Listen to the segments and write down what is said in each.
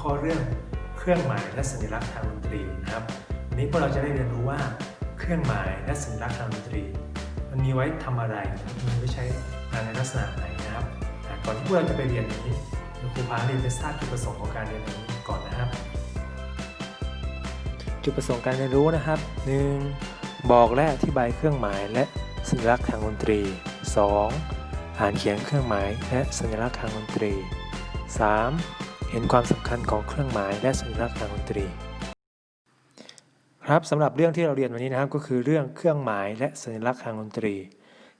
ข้อเรื่องเครื่องหมายและสัญลักษณ์ทางดนตรีนะครับวันนี้พวกเราจะได้เรียนรู้ว่าเครื่องหมายและสัญลักษณ์ทางดนตรี มันมีไว้ทำอะไรนะครับมีไว้ใช้งานในลักษณะไหนนะครับอ่ก่อนที่พวกเราจะไปเรียนนี้ครูพาเรียนไปทราบจุดประสงค์ของการเรียนนี้ก่อนนะครับ จุดประสงค์การเรียนรู้นะครับ 1. บอกและอธิบายเครื่องหมายและสัญลักษณ์ทางดนตรี 2. อ่านเขียนเครื่องหมายและสัญลักษณ์ทางดนตรี 3. เห็นความสำคัญของเครื่องหมายและสัญลักษณ์ทางดนตรี ครับสำหรับเรื่องที่เราเรียนวันนี้นะครับ ก็คือเรื่องเครื่องหมายและสัญลักษณ์ทางดนตรี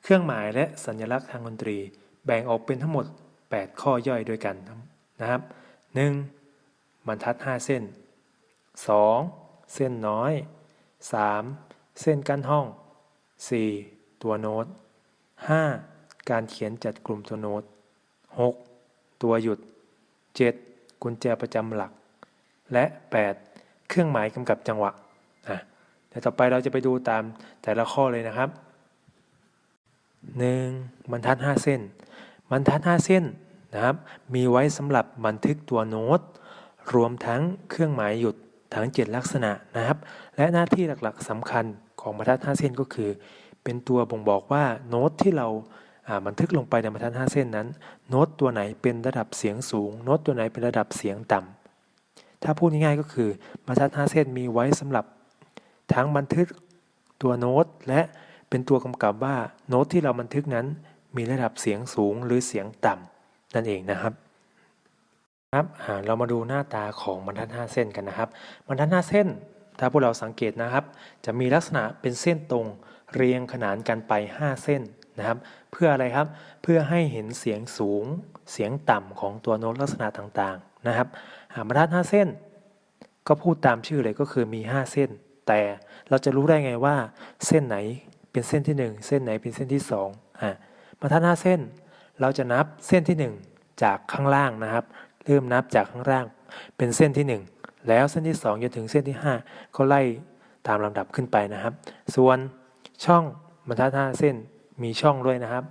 เครื่องหมายและสัญลักษณ์ทางดนตรี แบ่งออกเป็นทั้งหมด 8 ข้อย่อยด้วยกันนะครับ 1. บรรทัด 5 เส้น 2. เส้นน้อย 3. เส้นกั้นห้อง 4. ตัวโน้ต 5. การเขียนจัดกลุ่มตัวโน้ต 6. ตัวหยุด 7. กุญแจประจำหลัก และ 8. เครื่องหมายกำกับจังหวะอะเดี๋ยวต่อไปเราจะไปดูตามแต่ละข้อเลยนะครับ 1. บรรทัด 5 เส้น บรรทัด 5 เส้นนะครับ มีไว้สำหรับบันทึกตัวโน้ต รวมทั้งเครื่องหมายหยุดทั้ง 7 ลักษณะนะครับ และหน้าที่หลักๆสำคัญของบรรทัด 5 เส้นก็คือ เป็นตัวบ่งบอกว่าโน้ตที่เรา บันทึกลงไปในบรรทัด5เส้นนั้น โน้ตตัวไหนเป็นระดับเสียงสูง โน้ตตัวไหนเป็นระดับเสียงต่ำถ้าพูดง่ายๆก็คือบรรทัด5เส้นมีไว้สำหรับ ทั้งบันทึกตัวโน้ตและเป็นตัวกำกับว่าโน้ตที่เราบันทึกนั้น มีระดับเสียงสูงหรือเสียงต่ำนั่นเองนะครับครับเรามาดูหน้าตาของบรรทัด 5 เส้นกันนะครับ บรรทัด 5 เส้น ถ้าพวกเราสังเกตนะครับ จะมีลักษณะเป็นเส้นตรงเรียงขนานกันไป 5 เส้น นะครับ เพื่ออะไรครับเพื่อให้เห็นเสียงสูง เสียงต่ำของตัวโน้ตลักษณะต่างๆนะครับอ่าบรรทัด5เส้น ก็พูดตามชื่อเลยก็คือมี 5 เส้น แต่เราจะรู้ได้ไงว่า เส้นไหนเป็นเส้นที่ 1 เส้นไหนเป็นเส้นที่2อ่าบรรทัด5เส้น เราจะนับเส้นที่ 1 จากข้างล่างนะครับ เริ่มนับจากข้างล่าง เป็นเส้นที่ 1 แล้วเส้นที่2จนถึงเส้นที่ 5 ก็ไล่ตามลำดับขึ้นไปนะครับ ส่วนช่องบรรทัด5เส้น มีช่องด้วยนะครับ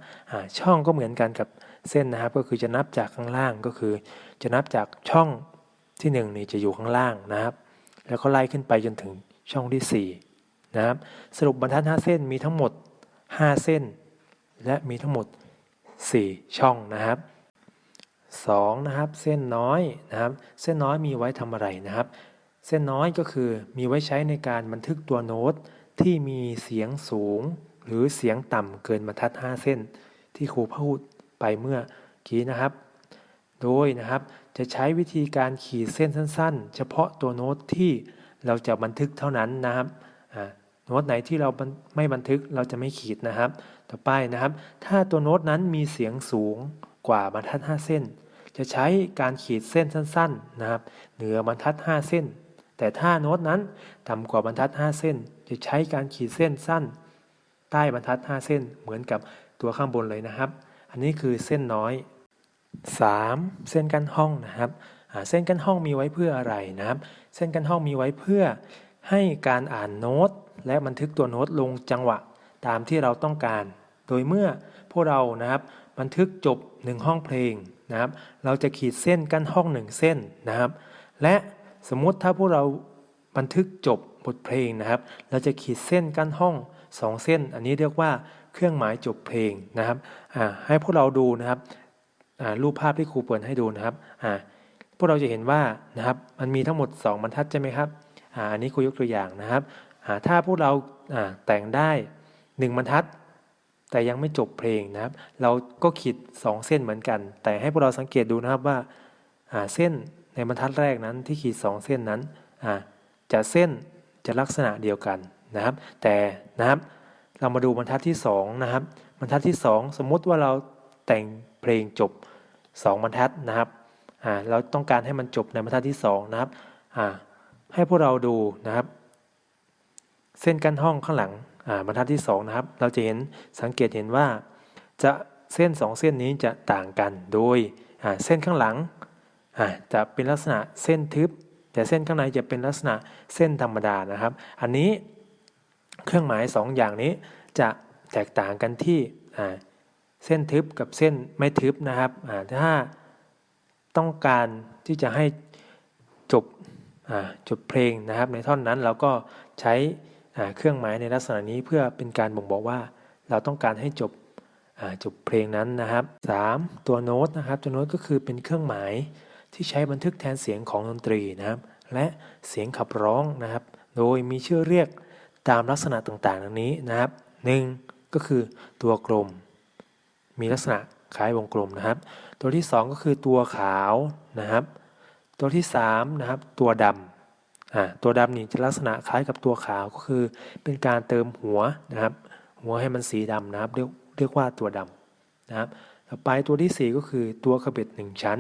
ช่องก็เหมือนกันกับเส้นนะครับ ก็คือจะนับจากข้างล่างก็คือ จะนับจากช่องที่1นี่จะอยู่ข้างล่างนะครับ แล้วก็ไล่ขึ้นไปจนถึงช่องที่4นะครับ สรุปบรรทัด5เส้นมีทั้งหมด 5 เส้น และมีทั้งหมด 4 ช่องนะครับ 2. นะครับเส้นน้อยนะครับ เส้นน้อยมีไว้ทำอะไรนะครับ เส้นน้อยก็คือมีไว้ใช้ในการบันทึกตัวโน้ตที่มีเสียงสูง หรือเสียงต่ำเกินบรรทัด 5 เส้น ที่ครูพูดไปเมื่อกี้นะครับ โดยนะครับจะใช้วิธีการขีดเส้นสั้น ๆ เฉพาะตัวโน้ตที่เราจะบันทึกเท่านั้นนะครับโน้ตไหนที่เราไม่บันทึกเราจะไม่ขีดนะครับ ต่อไปนะครับ ถ้าตัวโน้ตนั้นมีเสียงสูงกว่าบรรทัด 5 เส้น จะใช้การขีดเส้นสั้น ๆนะครับ เหนือบรรทัด 5 เส้น แต่ถ้าโน้ตนั้นต่ำกว่าบรรทัด 5 เส้น จะใช้การขีดเส้นสั้น ใต้บรรทัด 5 เส้นเหมือนกับตัวข้างบนเลยนะครับ อันนี้คือเส้นน้อย 3. เส้นกั้นห้องนะครับเส้นกั้นห้องมีไว้เพื่ออะไรนะครับ เส้นกั้นห้องมีไว้เพื่อให้การอ่านโน้ต และบันทึกตัวโน้ตลงจังหวะตามที่เราต้องการ โดยเมื่อพวกเรานะครับบันทึกจบ 1 ห้องเพลงนะครับ เราจะขีดเส้นกั้นห้อง 1 เส้นนะครับ และสมมุติถ้าพวกเราบันทึกจบบทเพลงนะครับ เราจะขีดเส้นกั้นห้อง 2เส้น อันนี้เรียกว่าเครื่องหมายจบเพลงนะครับให้พวกเราดูนะครับรูปภาพที่ครูเปิดให้ดูนะครับพวกเราจะเห็นว่านะครับมันมีทั้งหมด 2 บรรทัดใช่ไหมครับอันนี้ครูยกตัวอย่างนะครับถ้าพวกเราแต่งได้ 1 บรรทัด แต่ยังไม่จบเพลงนะครับ เราก็ขีด2 เส้นเหมือนกัน แต่ให้พวกเราสังเกตดูนะครับว่าเส้นในบรรทัดแรกนั้นที่ขีด 2 เส้นนั้นจะเส้นจะลักษณะเดียวกัน นะครับ แต่นะครับเรามาดูบรรทัดที่2นะครับบรรทัดที่ 2 สมมุติว่าเราแต่งเพลงจบ 2 บรรทัดนะครับเราต้องการให้มันจบในบรรทัดที่2นะครับให้พวกเราดูนะครับ เส้นกั้นห้องข้างหลังบรรทัดที่2นะครับเราจะเห็นสังเกตเห็นว่า จะเส้น 2 เส้นนี้จะต่างกันโดยเส้นข้างหลังจะเป็นลักษณะเส้นทึบ แต่เส้นข้างในจะเป็นลักษณะเส้นธรรมดานะครับ อันนี้ เครื่องหมาย2ออย่างนี้จะแตกต่างกันที่เส้นทึบกับเส้นไม่ทึบนะครับถ้าต้องการที่จะให้จบจบเพลงนะครับ ในท่อนนั้นเราก็ใช้เครื่องหมายในลักษณะนี้เพื่อเป็นการบ่งบอกว่า เราต้องการให้จบจบเพลงนั้นนะครับ 3. ตัวโน้ตนะครับตัวโน้ตก็คือเป็นเครื่องหมายที่ใช้บันทึกแทนเสียงของดนตรีนะครับ และเสียงขับร้องนะครับ โดยมีชื่อเรียก ตามลักษณะต่างๆดังนี้นะครับ 1. ก็คือตัวกลม มีลักษณะคล้ายวงกลมนะครับ ตัวที่ 2 ก็คือตัวขาวนะครับ ตัวที่3นะครับตัวดำอ่าตัวดำนี่จะลักษณะคล้ายกับตัวขาวก็คือเป็นการเติมหัวนะครับ หัวให้มันสีดำนะครับเรียกเรียกว่าตัวดำนะครับต่อไปตัวที่ 4 ก็คือตัวขบเบ็ดหนึ่งชั้น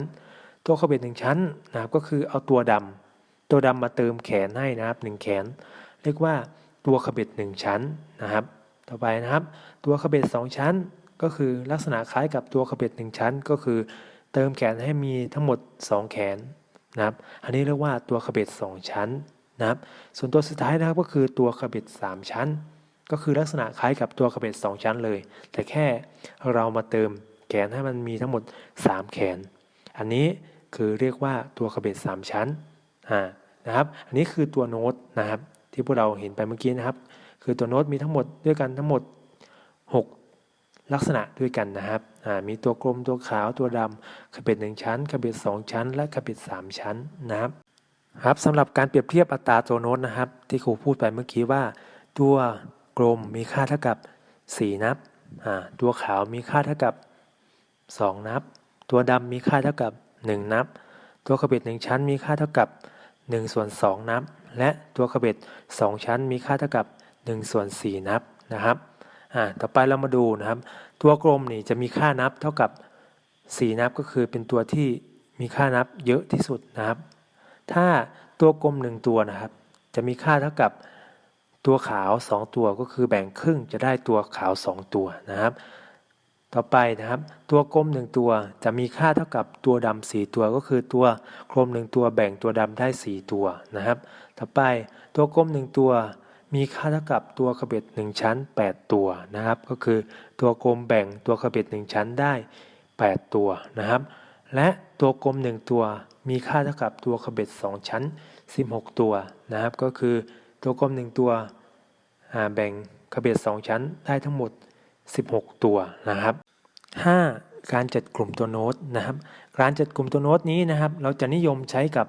ตัวขบเบ็ดหนึ่งชั้นนะครับก็คือเอาตัวดำตัวดำมาเติมแขนให้นะครับหนึ่งแขน เรียกว่า ตัวขบเบ็ดหนึ่งชั้นนะครับ ต่อไปนะครับ ตัวขบเบ็ดสองชั้น ก็คือลักษณะคล้ายกับตัวขบเบ็ดหนึ่งชั้น ก็คือ เติมแขนให้มีทั้งหมด 2 แขนนะครับ อันนี้เรียกว่าตัวขบเบ็ดสองชั้นนะครับ ส่วนตัวสุดท้ายนะครับก็คือตัวขบเบ็ดสามชั้น ก็คือลักษณะคล้ายกับตัวขบเบ็ดสองชั้นเลย แต่แค่เรามาเติมแขนให้มันมีทั้งหมด 3 แขน อันนี้คือเรียกว่าตัวขบเบ็ดสามชั้นอ่านะครับ อันนี้คือตัวโน้ตนะครับ ที่พวกเราเห็นไปเมื่อกี้นะครับ คือตัวโน้ตมีทั้งหมดด้วยกันทั้งหมด 6 ลักษณะด้วยกันนะครับมีตัวกลมตัวขาวตัวดำขบเบ็ดหนึ่งชั้นขบเบ็ดสองชั้น และขบเบ็ดสามชั้นนะครับครับสำหรับการเปรียบเทียบอัตราตัวโน้ตนะครับ ที่ครูพูดไปเมื่อกี้ว่า ตัวกลมมีค่าเท่ากับ 4 นับตัวขาวมีค่าเท่ากับ 2 นับ ตัวดำมีค่าเท่ากับ 1 นับ ตัวขบเบ็ดหนึ่งชั้นมีค่าเท่ากับ 1ส่วน2นับ และตัวขบเบ็ด2 ชั้นมีค่าเท่ากับ1ส่วน4นับนะครับอ่าต่อไปเรามาดูนะครับ ตัวกลมนี่จะมีค่านับเท่ากับ 4 นับก็คือเป็นตัวที่มีค่านับเยอะที่สุดนะครับ ถ้าตัวกลม 1 ตัวนะครับ จะมีค่าเท่ากับตัวขาว 2 ตัวก็คือแบ่งครึ่งจะได้ตัวขาว 2 ตัวนะครับ ต่อไปนะครับ ตัวกลม1ตัวจะมีค่าเท่ากับตัวดำ4ตัวก็คือตัวกลม1ตัวแบ่งตัวดำได้4ตัวนะครับ ต่อไปตัวกลม1ตัวมีค่าเท่ากับตัวขบเบ็ด1ชั้น 8 ตัวนะครับ ก็คือตัวกลมแบ่งตัวขบเบ็ด1ชั้นได้ 8 ตัวนะครับ และตัวกลม1ตัวมีค่าเท่ากับตัวขบเบ็ด2ชั้น 16 ตัวนะครับ ก็คือตัวกลม1ตัวแบ่งขบเบ็ด2ชั้นได้ทั้งหมด 16 ตัวนะครับ 5. การจัดกลุ่มตัวโน้ตนะครับ การจัดกลุ่มตัวโน้ตนี้นะครับ เราจะนิยมใช้กับ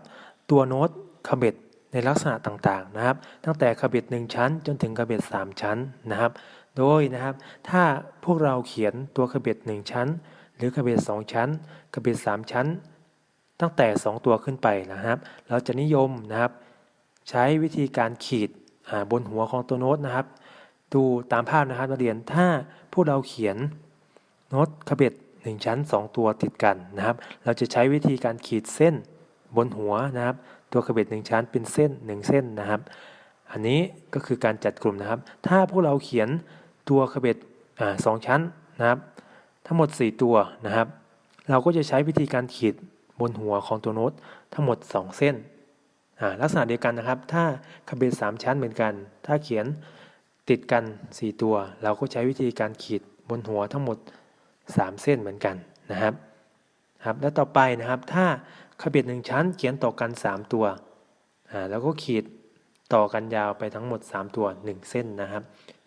ตัวโน้ตขบเบ็ดในลักษณะต่างๆนะครับ ตั้งแต่ขบเบ็ด1ชั้น จนถึงขบเบ็ด3 ชั้นนะครับ โดยนะครับ ถ้าพวกเราเขียนตัวขบเบ็ด1ชั้น หรือขบเบ็ด2ชั้นขบเบ็ด3ชั้น ตั้งแต่ 2 ตัวขึ้นไปนะครับ เราจะนิยมนะครับ ใช้วิธีการขีดบนหัวของตัวโน้ตนะครับ ดูตามภาพนะครับนักเรียนถ้าพวกเราเขียนโน้ตขบเบ็ด1ชั้น 2 ตัวติดกันนะครับ เราจะใช้วิธีการขีดเส้นบนหัวนะครับ ตัวขบเบ็ด1ชั้นเป็นเส้น 1 เส้นนะครับ อันนี้ก็คือการจัดกลุ่มนะครับ ถ้าพวกเราเขียนตัวขบเบ็ดสองชั้นนะครับ ทั้งหมด 4 ตัวนะครับ เราก็จะใช้วิธีการขีดบนหัวของตัวโน้ตทั้งหมด 2 เส้นลักษณะเดียวกันนะครับ ถ้าขบเบ็ดสามชั้นเหมือนกัน ถ้าเขียน ติดกัน 4 ตัว เราก็ใช้วิธีการขีดบนหัวทั้งหมด 3 เส้นเหมือนกันนะครับครับแล้วต่อไปนะครับถ้าขบเบ็ดหนึ่งชั้นเขียนต่อกัน 3 ตัวอ่าแล้วก็ขีดต่อกันยาวไปทั้งหมด 3 ตัว 1 เส้นนะครับ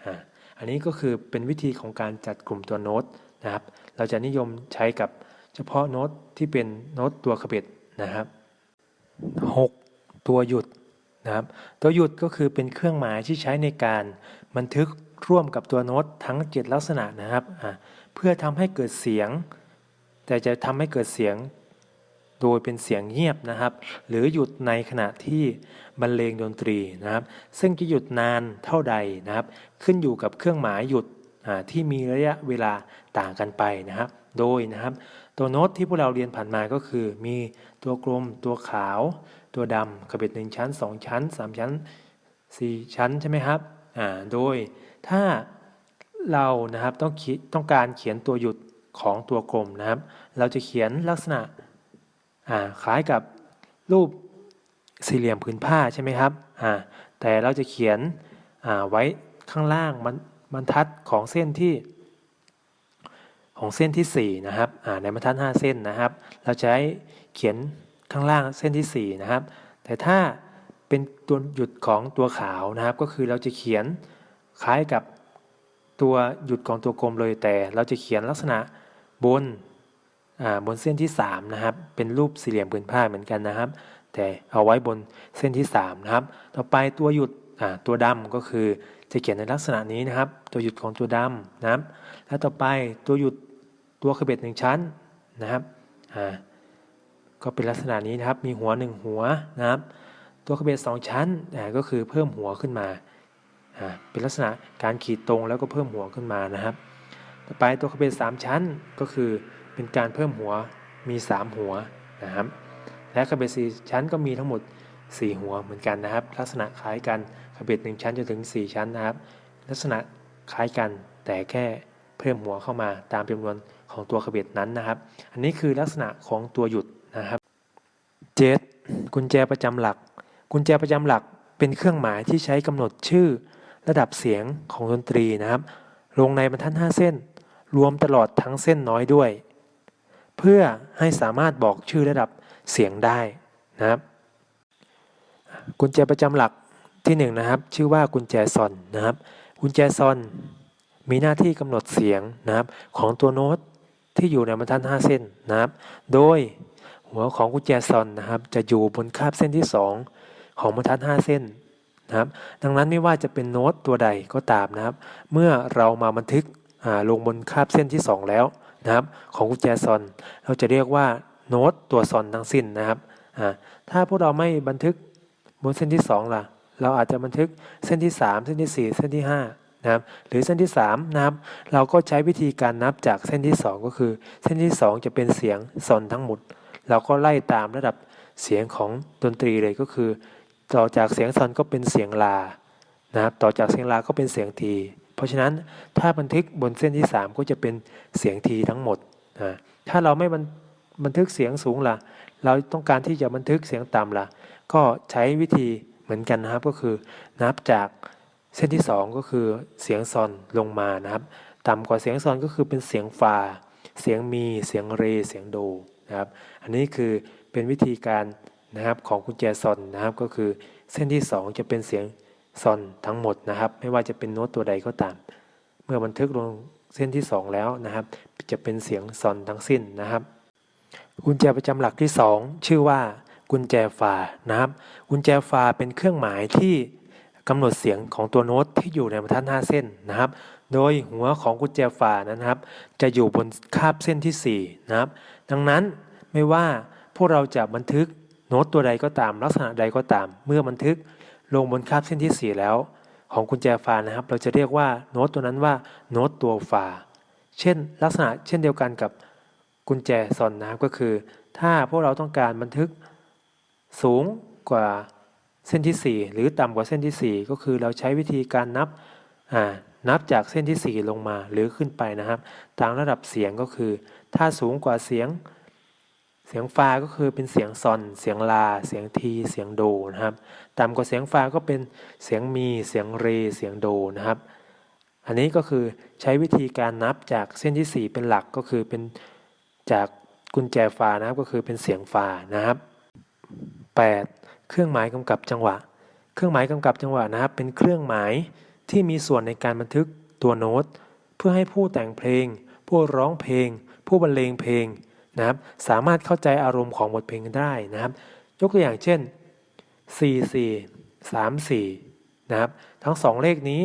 อ่าอันนี้ก็คือเป็นวิธีของการจัดกลุ่มตัวโน้ตนะครับเราจะนิยมใช้กับเฉพาะโน้ตที่เป็นโน้ตตัวขบเบ็ดนะครับ 6. ตัวหยุดนะครับตัวหยุดก็คือเป็นเครื่องหมายที่ใช้ในการ บันทึกร่วมกับตัวโน้ตทั้ง 7 ลักษณะนะครับเพื่อทำให้เกิดเสียง แต่จะทำให้เกิดเสียงโดยเป็นเสียงเงียบนะครับ หรือหยุดในขณะที่บรรเลงดนตรีนะครับ ซึ่งจะหยุดนานเท่าใดนะครับ ขึ้นอยู่กับเครื่องหมายหยุดที่มีระยะเวลาต่างกันไปนะครับ โดยนะครับ ตัวโน้ตที่พวกเราเรียนผ่านมาก็คือ มีตัวกลม ตัวขาว ตัวดำขบเบ็ดหนึ่งชั้น 2 ชั้น 3 ชั้น 4 ชั้นใช่ไหมครับ โดยถ้าเรานะครับต้องต้องการเขียนตัวหยุดของตัวกลมนะครับ เราจะเขียนลักษณะคล้ายกับรูปสี่เหลี่ยมผืนผ้าใช่ไหมครับแต่เราจะเขียนไว้ข้างล่างบรรทัดของเส้นที่ขของเส้นที่4นะครับในบรรทัด 5 เส้นนะครับ เราจะใช้เขียนข้างล่างเส้นที่ 4 นะครับ แต่ถ้า เป็นตัวหยุดของตัวขาวนะครับ ก็คือเราจะเขียนคล้ายกับตัวหยุดของตัวกลมเลยแต่เราจะเขียนลักษณะบนบนเส้นที่ 3 นะครับ เป็นรูปสี่เหลี่ยมผืนผ้าเหมือนกันนะครับ แต่เอาไว้บนเส้นที่ 3 นะครับ ต่อไปตัวหยุดตัวดำก็คือจะเขียนในลักษณะนี้นะครับ ตัวหยุดของตัวดำนะครับ แล้วต่อไปตัวหยุดตัวขบเบ็ดหนึ่งชั้นนะครับก็เป็นลักษณะนี้นะครับ มีหัวหนึ่งหัวนะครับ ตัวขบเบ็ดสองชั้นก็คือเพิ่มหัวขึ้นมาเป็นลักษณะการขีดตรงแล้วก็เพิ่มหัวขึ้นมานะครับ ต่อไปตัวขบเบ็ดสามชั้นก็คือเป็นการเพิ่มหัวมี 3 หัวนะครับ และขบเบ็ดสี่ชั้นก็มีทั้งหมด 4 หัวเหมือนกันนะครับ ลักษณะคล้ายกันขบเบ็ดหนึ่งชั้นจนถึง 4 ชั้นนะครับ ลักษณะคล้ายกันแต่แค่เพิ่มหัวเข้ามาตามจำนวนของตัวขบเบ็ดนั้นนะครับ อันนี้คือลักษณะของตัวหยุดนะครับ เจ็ดกุญแจประจำหลัก กุญแจประจำหลักเป็นเครื่องหมายที่ใช้กำหนดชื่อ ระดับเสียงของดนตรีนะครับ ลงในบรรทัด5เส้น รวมตลอดทั้งเส้นน้อยด้วย เพื่อให้สามารถบอกชื่อระดับเสียงได้นะครับ กุญแจประจำหลักที่1นนะครับ ชื่อว่ากุญแจซอนนะครับ กุญแจซอนมีหน้าที่กำหนดเสียงนะครับ ของตัวโน้ตที่อยู่ในบรรทัด5เส้นนะครับ โดยหัวของกุญแจซอนนะครับ จะอยู่บนคาบเส้นที่ 2 ของบรรทัด 5 เส้นนะครับ ดังนั้นไม่ว่าจะเป็นโน้ตตัวใดก็ตามนะครับ เมื่อเรามาบันทึกลงบนคาบเส้นที่ 2 แล้วนะครับ ของกุญแจซอน เราจะเรียกว่าโน้ตตัวซอนทั้งสิ้นนะครับถ้าพวกเราไม่บันทึกบนเส้นที่ 2 ล่ะ เราอาจจะบันทึกเส้นที่ 3 เส้นที่ 4 เส้นที่ 5 นะครับ หรือเส้นที่3นะครับ เราก็ใช้วิธีการนับจากเส้นที่ 2 ก็คือ เส้นที่ 2 จะเป็นเสียงซอนทั้งหมด เราก็ไล่ตามระดับเสียงของดนตรีเลยก็คือ ต่อจากเสียงซอนก็เป็นเสียงลานะครับต่อจากเสียงลาก็เป็นเสียงที เพราะฉะนั้นถ้าบันทึกบนเส้นที่ 3 ก็จะเป็นเสียงทีทั้งหมดนะถ้าเราไม่บันทึกเสียงสูงล่ะ เราต้องการที่จะบันทึกเสียงต่ำล่ะ ก็ใช้วิธีเหมือนกันนะครับก็คือนับจากเส้นที่ 2 ก็คือเสียงซอนลงมานะครับต่ำกว่าเสียงซอนก็คือเป็นเสียงฟา เสียงมี เสียงเร เสียงโดนะครับ อันนี้คือเป็นวิธีการ นะครับของกุญแจซอนนะครับก็คือเส้นที่ 2 จะเป็นเสียงซอนทั้งหมดนะครับ ไม่ว่าจะเป็นโน้ตตัวใดก็ตาม เมื่อบันทึกลงเส้นที่ 2 แล้วนะครับ จะเป็นเสียงซอนทั้งสิ้นนะครับ กุญแจประจำหลักที่ 2 ชื่อว่ากุญแจฟานะครับ กุญแจฟาเป็นเครื่องหมายที่กำหนดเสียงของตัวโน้ตที่อยู่ในบรรทัด5เส้นนะครับ โดยหัวของกุญแจฟานะครับ จะอยู่บนคาบเส้นที่4นะครับ ดังนั้นไม่ว่าพวกเราจะบันทึก น้ตตัวใดก็ตาม ลักษณะใดก็ตาม เมื่อบันทึกลงบนคาบเส้นที่ 4 แล้ว ของกุญแจฟานะครับ เราจะเรียกว่าโน้ตตัวนั้นว่าโน้ตตัวฟาเช่น ลักษณะเช่นเดียวกันกับกุญแจซอนนะครับก็คือ ถ้าพวกเราต้องการบันทึกสูงกว่าเส้นที่ 4 หรือต่ำกว่าเส้นที่ 4 ก็คือเราใช้วิธีการนับนับจากเส้นที่ 4 ลงมาหรือขึ้นไปนะครับ ตามระดับเสียงก็คือ ถ้าสูงกว่าเสียง สียงฟาก็คือเป็นเสียงซอน เสียงลา เสียงที เสียงโดนะครับต่ำกว่าเสียงฟาก็เป็นเสียงมี เสียงเร เสียงโดนะครับ อันนี้ก็คือใช้วิธีการนับจากเส้นที่ 4 เป็นหลักก็คือเป็นจากกุญแจฟานะครับก็คือเป็นเสียงฟานะครับ 8. เครื่องหมายกำกับจังหวะ เครื่องหมายกำกับจังหวะนะครับ เป็นเครื่องหมายที่มีส่วนในการบันทึกตัวโน้ต เพื่อให้ผู้แต่งเพลง ผู้ร้องเพลง ผู้บรรเลงเพลง นะครับสามารถเข้าใจอารมณ์ของบทเพลงได้นะครับ ยกตัวอย่างเช่น 4 4 3 4นะครับทั้งสองเลขนี้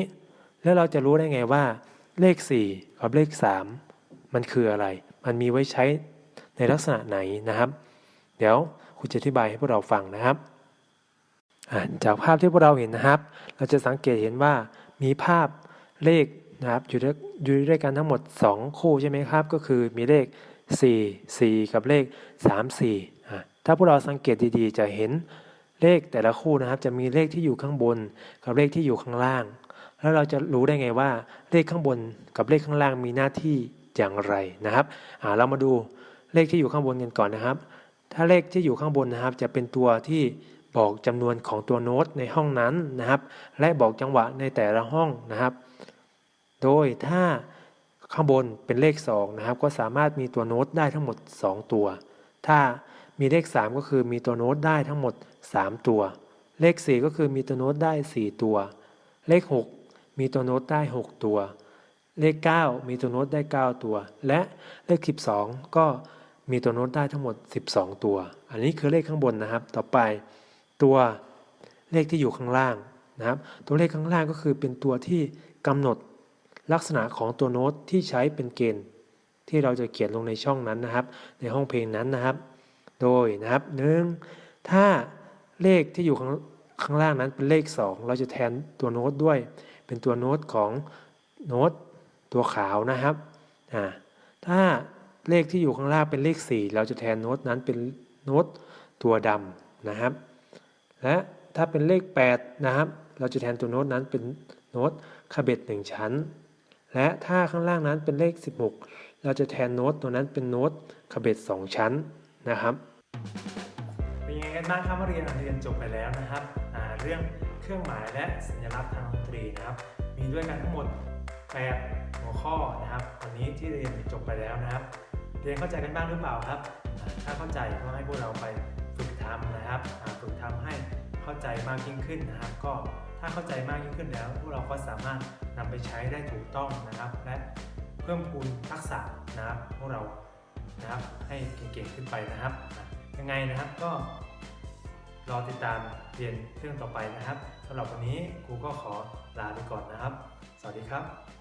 แล้วเราจะรู้ได้ไงว่า เลข 4 กับเลข 3 มันคืออะไร มันมีไว้ใช้ในลักษณะไหนนะครับ เดี๋ยวครูจะอธิบายให้พวกเราฟังนะครับจากภาพที่พวกเราเห็นนะครับ เราจะสังเกตเห็นว่ามีภาพเลขนะครับอยู่ด้วยอยู่ด้วยกันทั้งหมด 2 คู่ใช่ไหมครับ ก็คือมีเลข 4 4 กับเลข 3 4 ถ้าพวกเราสังเกตดีๆ จะเห็นเลขแต่ละคู่นะครับ จะมีเลขที่อยู่ข้างบน กับเลขที่อยู่ข้างล่าง แล้วเราจะรู้ได้ไงว่า เลขข้างบนกับเลขข้างล่างมีหน้าที่อย่างไรนะครับเรามาดูเลขที่อยู่ข้างบนกันก่อนนะครับ ถ้าเลขที่อยู่ข้างบนนะครับ จะเป็นตัวที่บอกจำนวนของตัวโน้ตในห้องนั้นนะครับ และบอกจังหวะในแต่ละห้องนะครับ โดยถ้า ข้างบนเป็นเลข 2 นะครับ ก็สามารถมีตัวโน้ตได้ทั้งหมด 2 ตัว ถ้ามีเลข 3 ก็คือมีตัวโน้ตได้ทั้งหมด 3 ตัว เลข 4 ก็คือมีตัวโน้ตได้ 4 ตัว เลข 6 มีตัวโน้ตได้ 6 ตัว เลข 9 มีตัวโน้ตได้ 9 ตัว และเลข 12 ก็มีตัวโน้ตได้ทั้งหมด 12 ตัว อันนี้คือเลขข้างบนนะครับ ต่อไปตัวเลขที่อยู่ข้างล่างนะครับ ตัวเลขข้างล่างก็คือเป็นตัวที่กำหนด ลักษณะของตัวโน้ตที่ใช้เป็นเกณฑ์ ที่เราจะเขียนลงในช่องนั้นนะครับ ในห้องเพลงนั้นนะครับ โดยนะครับหนึ่งถ้าเลขที่อยู่ข้างข้างล่างนั้นเป็นเลข 2 เราจะแทนตัวโน้ตด้วย เป็นตัวโน้ตของโน้ตตัวขาวนะครับอ่าถ้าเลขที่อยู่ข้างล่างเป็นเลข 4 เราจะแทนโน้ตนั้นเป็นโน้ตตัวดำนะครับ และถ้าเป็นเลข 8 นะครับ เราจะแทนตัวโน้ตนั้นเป็นโน้ตคาเบตหนึ่งชั้น และถ้าข้างล่างนั้นเป็นเลข 16 เราจะแทนโน้ตตัวนั้นเป็นโน้ตคาเบตสองชั้นนะครับเป็นยังไงกันบ้างครับเรียนเรียนจบไปแล้วนะครับเรื่องเครื่องหมายและสัญลักษณ์ทางดนตรีนะครับ มีด้วยกันทั้งหมด8หัวข้อนะครับวันนี้ที่เรียนจบไปแล้วนะครับ เรียนเข้าใจกันบ้างหรือเปล่าครับ ถ้าเข้าใจก็ให้พวกเราไปฝึกทำนะครับฝึกทำให้เข้าใจมากยิ่งขึ้นนะครับ ก็ ถ้าเข้าใจมากยิ่งขึ้นแล้ว พวกเราก็สามารถนำไปใช้ได้ถูกต้องนะครับ และเพิ่มพูนทักษะนะครับพวกเรานะครับให้เก่งๆขึ้นไปนะครับ ยังไงนะครับก็รอติดตามเรียนเรื่องต่อไปนะครับสำหรับวันนี้ครูก็ขอลาไปก่อนนะครับ สวัสดีครับ